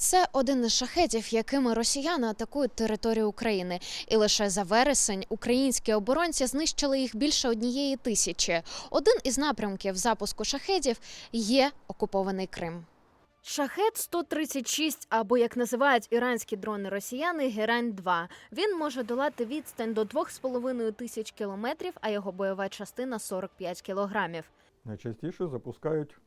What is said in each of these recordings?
Це один із шахетів, якими росіяни атакують територію України. І лише за вересень українські оборонці знищили їх більше однієї тисячі. Один із напрямків запуску шахетів є окупований Крим. Шахет 136 або як називають іранські дрони росіяни Герань 2 Він може долати відстань до 2,5 тисяч кілометрів, а його бойова частина 45 кілограмів. Найчастіше запускають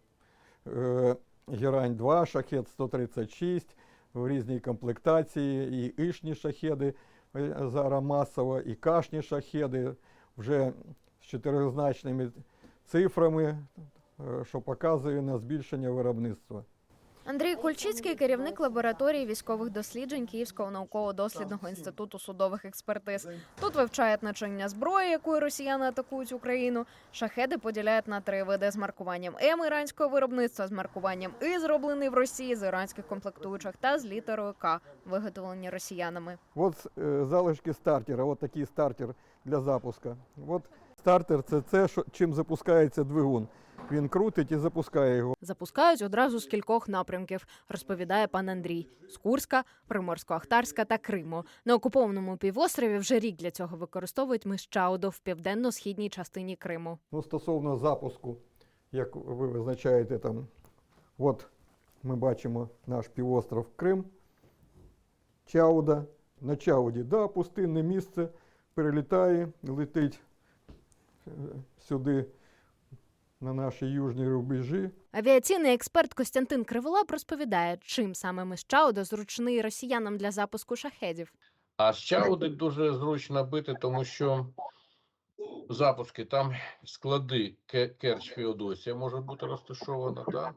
е, Герань-2, шахет 136 в різній комплектації, і ішні шахеди е, зараз масово, і кашні шахеди вже з чотиризначними цифрами, е, що показує на збільшення виробництва. Андрій Кульчицький, керівник лабораторії військових досліджень Київського науково-дослідного інституту судових експертиз. Тут вивчають начиння зброї, якою росіяни атакують Україну. Шахеди поділяють на три види з маркуванням М іранського виробництва, з маркуванням І зроблений в Росії з іранських комплектуючих та з літерою К, виготовлені росіянами. От е, залишки стартера, от такий стартер для запуска. От стартер це це, що, чим запускається двигун. Він крутить і запускає його. Запускають одразу з кількох напрямків, розповідає пан Андрій: з Курська, Приморсько-Ахтарська та Криму. На окупованому півострові вже рік для цього використовують мищаудо в південно-східній частині Криму. Ну, стосовно запуску, як ви визначаєте там, от ми бачимо наш півостров Крим, Чауда. На Чауді, да, пустинне місце, перелітає, летить е, сюди на наші южні рубежі. Авіаційний експерт Костянтин Криволап розповідає, чим саме мищаудо зручний росіянам для запуску шахедів. А з Чауди дуже зручно бити, тому що запуски там склади Ке- Керч Феодосія може бути розташована. Да?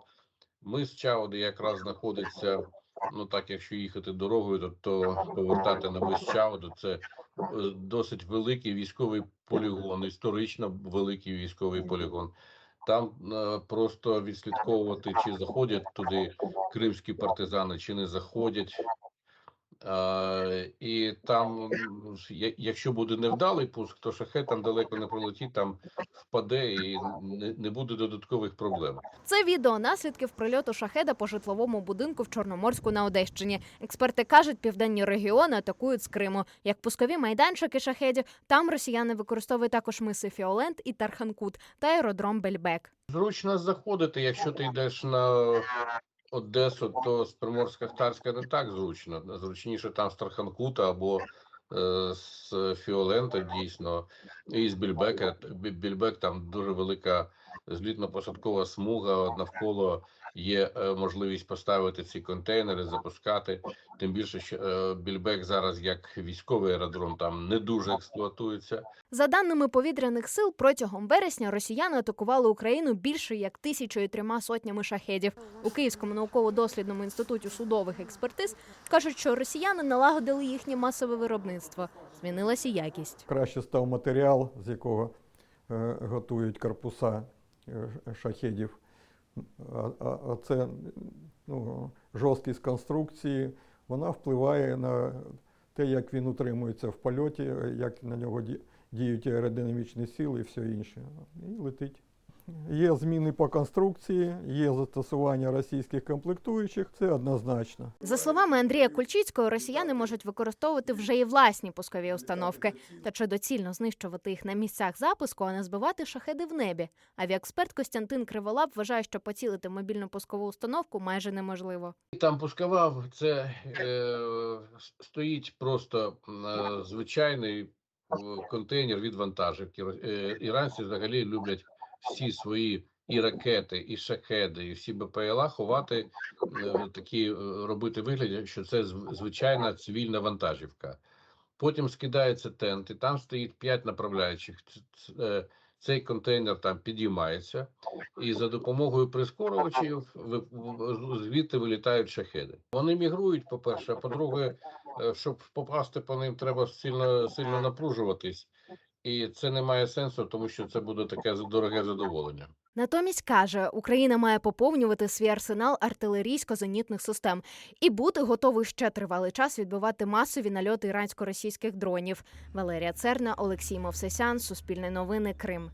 Ми з Чауди якраз знаходиться. Ну так, якщо їхати дорогою, то, то повертати на мис Чауду це е, досить великий військовий полігон, історично великий військовий полігон. Там е, просто відслідковувати, чи заходять туди кримські партизани, чи не заходять. І там, якщо буде невдалий пуск, то шахет там далеко не пролетить, там впаде і не, не буде додаткових проблем. Це відео наслідків прильоту шахеда по житловому будинку в Чорноморську на Одещині. Експерти кажуть, південні регіони атакують з Криму. Як пускові майданчики шахедів, там росіяни використовують також миси Фіолент і Тарханкут та аеродром Бельбек. Зручно заходити, якщо ти йдеш на Одесу, то з Приморська-Хтарська не так зручно. Зручніше там з Тарханкута або е, з Фіолента дійсно, і з Більбека. Більбек там дуже велика злітно-посадкова смуга. Навколо є е, можливість поставити ці контейнери, запускати. Тим більше, що е, Більбек зараз як військовий аеродром там не дуже експлуатується. За даними повітряних сил, протягом вересня росіяни атакували Україну більше як тисячою трьома сотнями шахедів. У Київському науково-дослідному інституті судових експертиз кажуть, що росіяни налагодили їхнє масове виробництво. Змінилася якість. Краще став матеріал, з якого е, готують корпуса шахедів. А, а, а це ну, жорсткість конструкції, вона впливає на те, як він утримується в польоті, як на нього діють аеродинамічні сили і все інше. І летить. Є зміни по конструкції, є застосування російських комплектуючих, це однозначно. За словами Андрія Кульчицького, росіяни можуть використовувати вже і власні пускові установки. Та чи доцільно знищувати їх на місцях запуску, а не збивати шахеди в небі? Авіаексперт Костянтин Криволап вважає, що поцілити мобільну пускову установку майже неможливо. Там пускавав, це е, стоїть просто е, звичайний е, контейнер від вантажівки. Е, іранці взагалі люблять всі свої і ракети, і шахеди, і всі БПЛА ховати е, такі, е, робити вигляд, що це звичайна цивільна вантажівка. Потім скидається тент, і там стоїть п'ять направляючих. Е, Цей контейнер там підіймається, і за допомогою прискорювачів звідти вилітають шахеди. Вони мігрують, по-перше, а по-друге, щоб попасти по ним, треба сильно сильно напружуватись, і це не має сенсу, тому що це буде таке дороге задоволення. Натомість каже, Україна має поповнювати свій арсенал артилерійсько-зенітних систем і бути готовий ще тривалий час відбивати масові нальоти ірансько-російських дронів. Валерія Церна, Олексій Мовсесян, Суспільне новини, Крим.